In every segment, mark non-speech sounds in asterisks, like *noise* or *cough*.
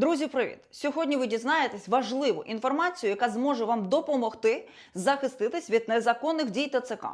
Друзі, привіт! Сьогодні ви дізнаєтесь важливу інформацію, яка зможе вам допомогти захиститись від незаконних дій ТЦК.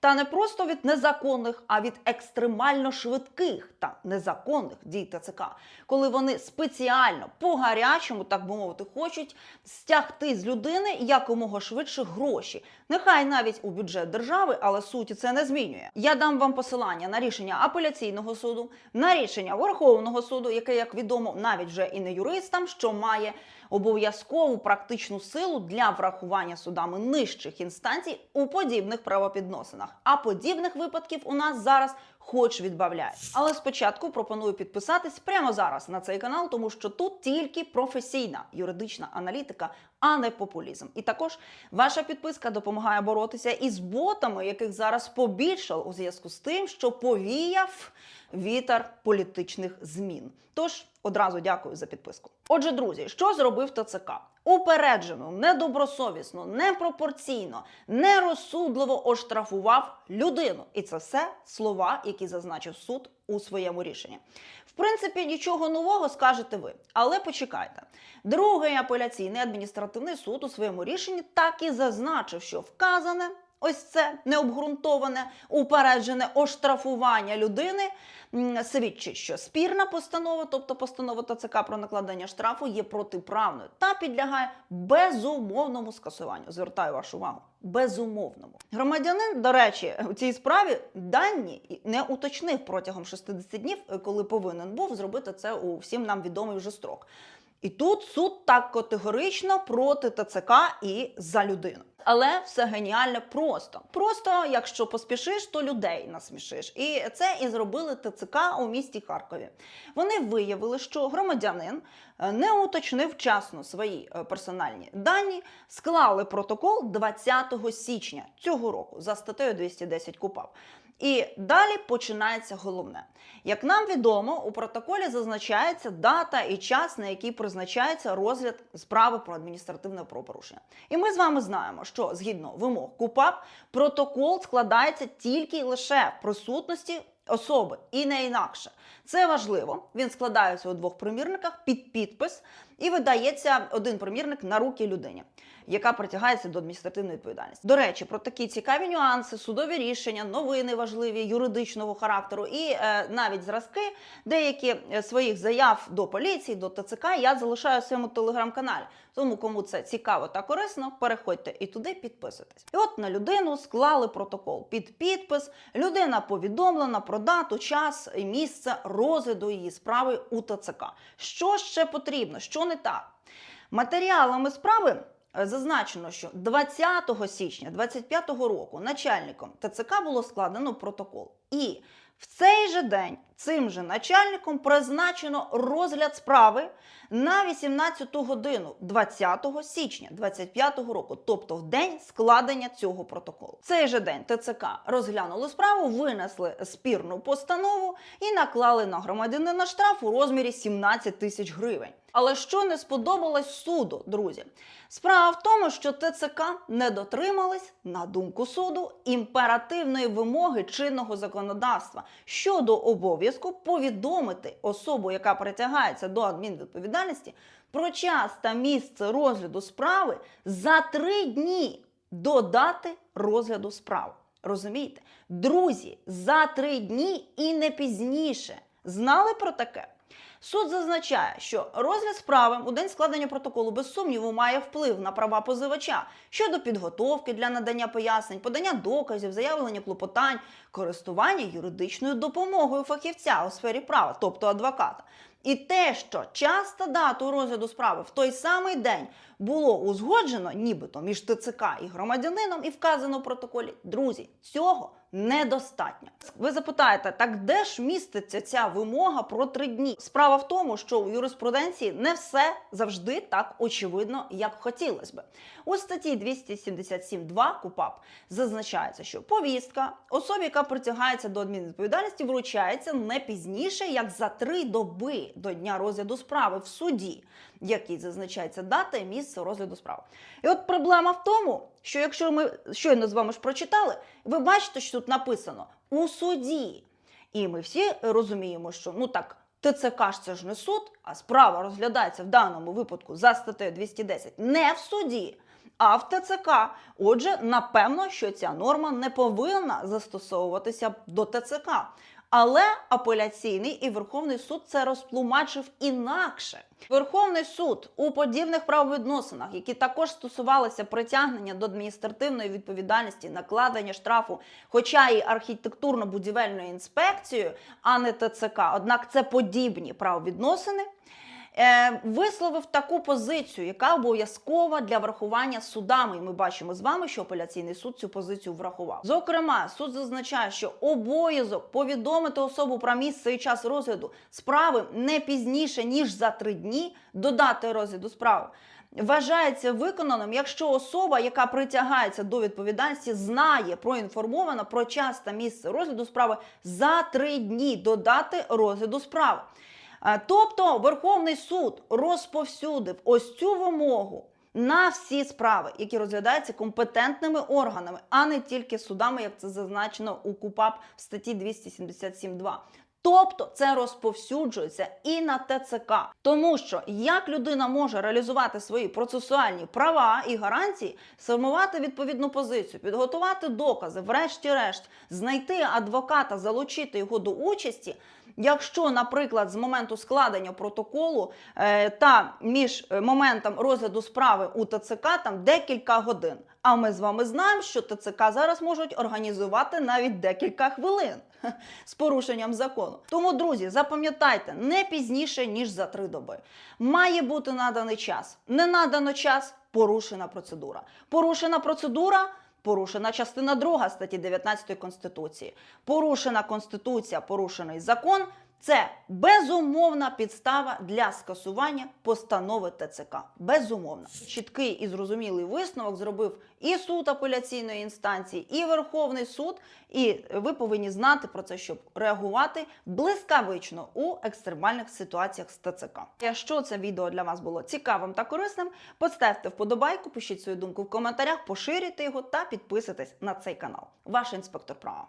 Та не просто від незаконних, а від екстремально швидких та незаконних дій ТЦК, коли вони спеціально по гарячому, так би мовити, хочуть стягти з людини якомога швидше гроші. Нехай навіть у бюджет держави, але суті це не змінює. Я дам вам посилання на рішення апеляційного суду, на рішення Верховного суду, яке, як відомо, навіть вже і не юристам, що має обов'язкову практичну силу для врахування судами нижчих інстанцій у подібних правопідносинах. А подібних випадків у нас зараз хоч відбавляй. Але спочатку пропоную підписатись прямо зараз на цей канал, тому що тут тільки професійна юридична аналітика, а не популізм. І також ваша підписка допомагає боротися із ботами, яких зараз побільшало у зв'язку з тим, що повіяв вітер політичних змін. Тож одразу дякую за підписку. Отже, друзі, що зробив ТЦК? Упереджено, недобросовісно, непропорційно, нерозсудливо оштрафував людину. І це все слова, які зазначив суд у своєму рішенні. В принципі, нічого нового скажете ви, але почекайте. Другий апеляційний адміністративний суд у своєму рішенні так і зазначив, що вказане. Ось це необґрунтоване упереджене оштрафування людини свідчить, що спірна постанова, тобто постанова ТЦК про накладення штрафу, є протиправною та підлягає безумовному скасуванню. Звертаю вашу увагу. Безумовному громадянин, до речі, у цій справі дані не уточнив протягом 60 днів, коли повинен був зробити це у всім нам відомий вже строк. І тут суд так категорично проти ТЦК і за людину. Але все геніальне просто. Просто, якщо поспішиш, то людей насмішиш. І це і зробили ТЦК у місті Харкові. Вони виявили, що громадянин е, не уточнив вчасно свої е, персональні дані, склали протокол 20 січня цього року за статтею 210 КУПАП. І далі починається головне. Як нам відомо, у протоколі зазначається дата і час, на який призначається розгляд справи про адміністративне правопорушення. І ми з вами знаємо, що згідно вимог КУПАП протокол складається тільки лише в присутності особи і не інакше. Це важливо. Він складається у двох примірниках під підпис і видається один примірник на руки людині, яка притягається до адміністративної відповідальності. До речі, про такі цікаві нюанси, судові рішення, новини важливі юридичного характеру і е, навіть зразки деякі е, своїх заяв до поліції, до ТЦК я залишаю в своєму телеграм-каналі. Тому кому це цікаво та корисно, переходьте і туди підписуйтесь. І от на людину склали протокол під підпис. Людина повідомлена про дату, час і місце розгляду її справи у ТЦК. Що ще потрібно? Що не так? Матеріалами справи е, зазначено, що 20 січня 2025 року начальником ТЦК було складено протокол. І в цей же день цим же начальником призначено розгляд справи на 18 годину 20 січня 2025 року, тобто в день складення цього протоколу. Цей же день ТЦК розглянули справу, винесли спірну постанову і наклали на громадянина штраф у розмірі 17 тисяч гривень. Але що не сподобалось суду, друзі? Справа в тому, що ТЦК не дотримались, на думку суду, імперативної вимоги чинного законодавства щодо обов'язку повідомити особу, яка притягається до адмінвідповідальності, про час та місце розгляду справи за три дні до дати розгляду справи. Розумієте? Друзі, за три дні і не пізніше. Знали про таке? Суд зазначає, що розгляд справи у день складення протоколу без сумніву має вплив на права позивача щодо підготовки для надання пояснень, подання доказів, заявлення клопотань, користування юридичною допомогою фахівця у сфері права, тобто адвоката. І те, що час та дату розгляду справи в той самий день було узгоджено, нібито між ТЦК і громадянином, і вказано в протоколі, друзі, цього недостатньо. Ви запитаєте, так де ж міститься ця вимога про три дні? Справа в тому, що у юриспруденції не все завжди так очевидно, як хотілося би. У статті 277.2 КУПАП зазначається, що повістка особі, яка притягається до адмінвідповідальності, вручається не пізніше, як за три доби до дня розгляду справи в суді, який зазначається дата і місце розгляду справи. І от проблема в тому, що якщо ми щойно з вами ж прочитали, ви бачите, що тут написано у суді. І ми всі розуміємо, що ну так ТЦК ж це ж не суд, а справа розглядається в даному випадку за статтею 210 не в суді, а в ТЦК. Отже, напевно, що ця норма не повинна застосовуватися до ТЦК. Але апеляційний і Верховний суд це розтлумачив інакше. Верховний суд у подібних правовідносинах, які також стосувалися притягнення до адміністративної відповідальності, накладення штрафу, хоча і архітектурно-будівельною інспекцією, а не ТЦК, однак це подібні правовідносини. Е, висловив таку позицію, яка обов'язкова для врахування судами. І ми бачимо з вами, що апеляційний суд цю позицію врахував. Зокрема, суд зазначає, що обов'язок повідомити особу про місце і час розгляду справи не пізніше ніж за три дні до дати розгляду справи. Вважається виконаним, якщо особа, яка притягається до відповідальності, знає проінформована про час та місце розгляду справи за три дні до дати розгляду справи. Тобто Верховний суд розповсюдив ось цю вимогу на всі справи, які розглядаються компетентними органами, а не тільки судами, як це зазначено у КУПАП в статті 277.2. Тобто це розповсюджується і на ТЦК, тому що як людина може реалізувати свої процесуальні права і гарантії, сформувати відповідну позицію, підготувати докази, врешті-решт, знайти адвоката, залучити його до участі. Якщо, наприклад, з моменту складення протоколу е, та між е, моментом розгляду справи у ТЦК там декілька годин. А ми з вами знаємо, що ТЦК зараз можуть організувати навіть декілька хвилин *laughs* з порушенням закону. Тому, друзі, запам'ятайте, не пізніше ніж за три доби. Має бути наданий час. Не надано час порушена процедура. Порушена процедура. Порушена частина 2 статті 19 Конституції. Порушена Конституція, порушений закон. Це безумовна підстава для скасування постанови ТЦК. Безумовно. Чіткий і зрозумілий висновок зробив і суд апеляційної інстанції, і Верховний суд. І ви повинні знати про це, щоб реагувати блискавично у екстремальних ситуаціях з ТЦК. Якщо це відео для вас було цікавим та корисним, поставте вподобайку, пишіть свою думку в коментарях, поширюйте його та підписуйтесь на цей канал. Ваш інспектор права.